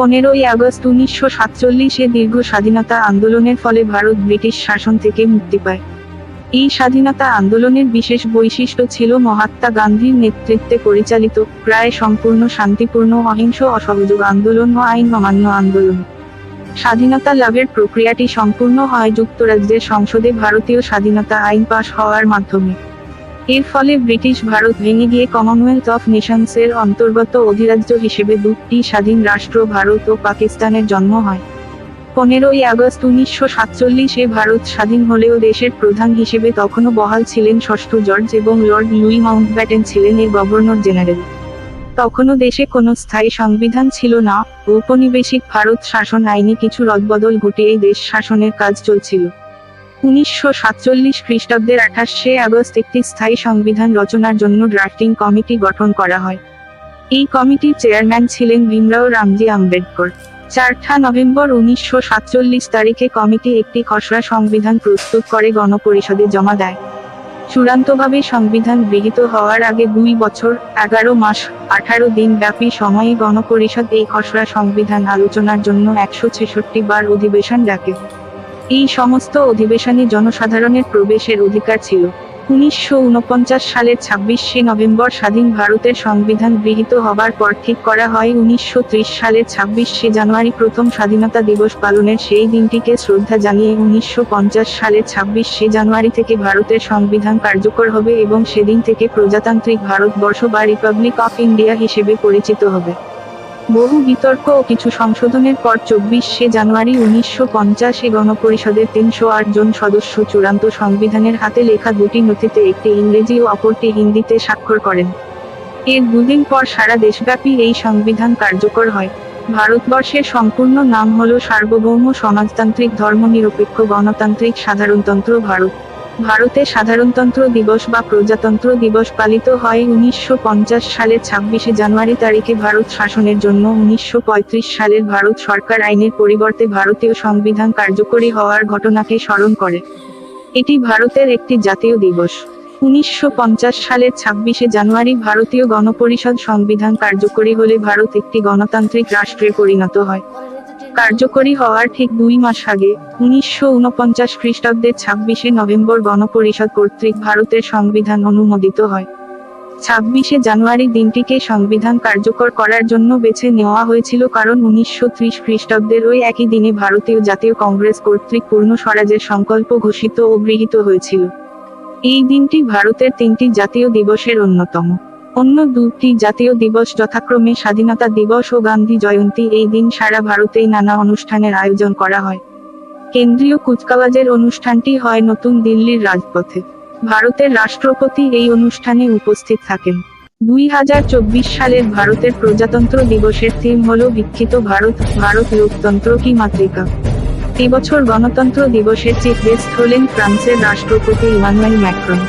পনেরোই আগস্ট উনিশশো সাতচল্লিশে দীর্ঘ স্বাধীনতা আন্দোলনের ফলে ভারত ব্রিটিশ শাসন থেকে মুক্তি পায়। এই স্বাধীনতা আন্দোলনের বিশেষ বৈশিষ্ট্য ছিল মহাত্মা গান্ধীর নেতৃত্বে পরিচালিত প্রায় সম্পূর্ণ শান্তিপূর্ণ, অহিংস, অসহযোগ আন্দোলন ও আইন অমান্য আন্দোলন। স্বাধীনতা লাভের প্রক্রিয়াটি সম্পূর্ণ হয় যুক্তরাজ্যের সংসদে ভারতীয় স্বাধীনতা আইন পাশ হওয়ার মাধ্যমে। এর ফলে ব্রিটিশ ভারত ভেঙে গিয়ে কমনওয়েলথ অফ নেশনসের অন্তর্গত অধিরাজ্য হিসেবে দুটি স্বাধীন রাষ্ট্র ভারত ও পাকিস্তানের জন্ম হয়। পনেরোই আগস্ট উনিশশো সাতচল্লিশে ভারত স্বাধীন হলেও দেশের প্রধান হিসেবে তখনও বহাল ছিলেন ষষ্ঠ জর্জ এবং লর্ড লুই মাউন্টব্যাটেন ছিলেন এর গভর্নর জেনারেল। তখনও দেশে কোনো স্থায়ী সংবিধান ছিল না। ঔপনিবেশিক ভারত শাসন আইনে কিছু রদবদল ঘটিয়ে দেশ শাসনের কাজ চলছিল। উনিশশো সাতচল্লিশ খ্রিস্টাব্দের আঠাশে আগস্ট একটি স্থায়ী সংবিধান রচনার জন্য ড্রাফটিং কমিটি গঠন করা হয়। এই কমিটির চেয়ারম্যান ছিলেন ভীমরাও রামজি আম্বেদকর। চারঠা নভেম্বর উনিশশো সাতচল্লিশ তারিখে কমিটি একটি খসড়া সংবিধান প্রস্তুত করে গণপরিষদে জমা দেয়। চূড়ান্তভাবে সংবিধান গৃহীত হওয়ার আগে দুই বছর, এগারো মাস, আঠারো দিন ব্যাপী সময়ে গণপরিষদ এই খসড়া সংবিধান আলোচনার জন্য একশো ছেষট্টি বার অধিবেশন ডাকে। এই সমস্ত অধিবেশনে জনসাধারণের প্রবেশের অধিকার ছিল। উনিশশো উনপঞ্চাশ সালের ছাব্বিশে নভেম্বর স্বাধীন ভারতের সংবিধান গৃহীত হবার পর ঠিক করা হয় উনিশশো ত্রিশ সালের ছাব্বিশে জানুয়ারি প্রথম স্বাধীনতা দিবস পালনের সেই দিনটিকে শ্রদ্ধা জানিয়ে উনিশশো পঞ্চাশ সালের ছাব্বিশে জানুয়ারি থেকে ভারতের সংবিধান কার্যকর হবে এবং সেদিন থেকে প্রজাতান্ত্রিক ভারতবর্ষ বা রিপাবলিক অফ ইন্ডিয়া হিসেবে পরিচিত হবে। বহু বিতর্ক ও কিছু সংশোধনের পর চব্বিশে জানুয়ারি উনিশশো পঞ্চাশে গণপরিষদের তিনশো আট জন সদস্য চূড়ান্ত সংবিধানের হাতে লেখা দুটি নথিতে একটি ইংরেজি ও অপরটি হিন্দিতে স্বাক্ষর করেন। এর দুদিন পর সারা দেশব্যাপী এই সংবিধান কার্যকর হয়। ভারতবর্ষের সম্পূর্ণ নাম হল সার্বভৌম সমাজতান্ত্রিক ধর্মনিরপেক্ষ গণতান্ত্রিক সাধারণতন্ত্র ভারত। ভারতে সাধারণতন্ত্র দিবস বা প্রজাতন্ত্র দিবস পালিত হয় উনিশশো সালের ছাব্বিশে জানুয়ারি তারিখে ভারত শাসনের জন্য। উনিশশো সালের ভারত সরকার আইনের পরিবর্তে ভারতীয় সংবিধান কার্যকরী হওয়ার ঘটনাকে স্মরণ করে। এটি ভারতের একটি জাতীয় দিবস। উনিশশো পঞ্চাশ সালের ছাব্বিশে জানুয়ারি ভারতীয় গণপরিষদ সংবিধান কার্যকরী হলে ভারত একটি গণতান্ত্রিক রাষ্ট্রে পরিণত হয়। কার্যকরী হওয়ার ঠিক দুই মাস আগে, উনিশশো উনপঞ্চাশ খ্রিস্টাব্দের ছাব্বিশে নভেম্বর গণপরিষদ কর্তৃক ভারতের সংবিধান অনুমোদিত হয়। ছাব্বিশে জানুয়ারি দিনটিকে সংবিধান কার্যকর করার জন্য বেছে নেওয়া হয়েছিল কারণ উনিশশো ত্রিশ খ্রিস্টাব্দের ওই একই দিনে ভারতীয় জাতীয় কংগ্রেস কর্তৃক পূর্ণ স্বরাজের সংকল্প ঘোষিত ও গৃহীত হয়েছিল। এই দিনটি ভারতের তিনটি জাতীয় দিবসের অন্যতম। অন্য দুটি জাতীয় দিবস যথাক্রমে স্বাধীনতা দিবস ও গান্ধী জয়ন্তী এই দিন সারা ভারতেই নানা অনুষ্ঠানের আয়োজন করা হয়। কেন্দ্রীয় কুচকাওয়াজের অনুষ্ঠানটি হয় নতুন দিল্লির রাজপথে। ভারতের রাষ্ট্রপতি এই অনুষ্ঠানে উপস্থিত থাকেন। দুই হাজার চব্বিশ সালের ভারতের প্রজাতন্ত্র দিবসের থিম হল বিক্ষিত ভারত ভারত লোকতন্ত্র কি মাতৃকা। এবছর গণতন্ত্র দিবসের চিফ গেস্ট হলেন ফ্রান্সের রাষ্ট্রপতি ইমানুয়েল ম্যাক্রন।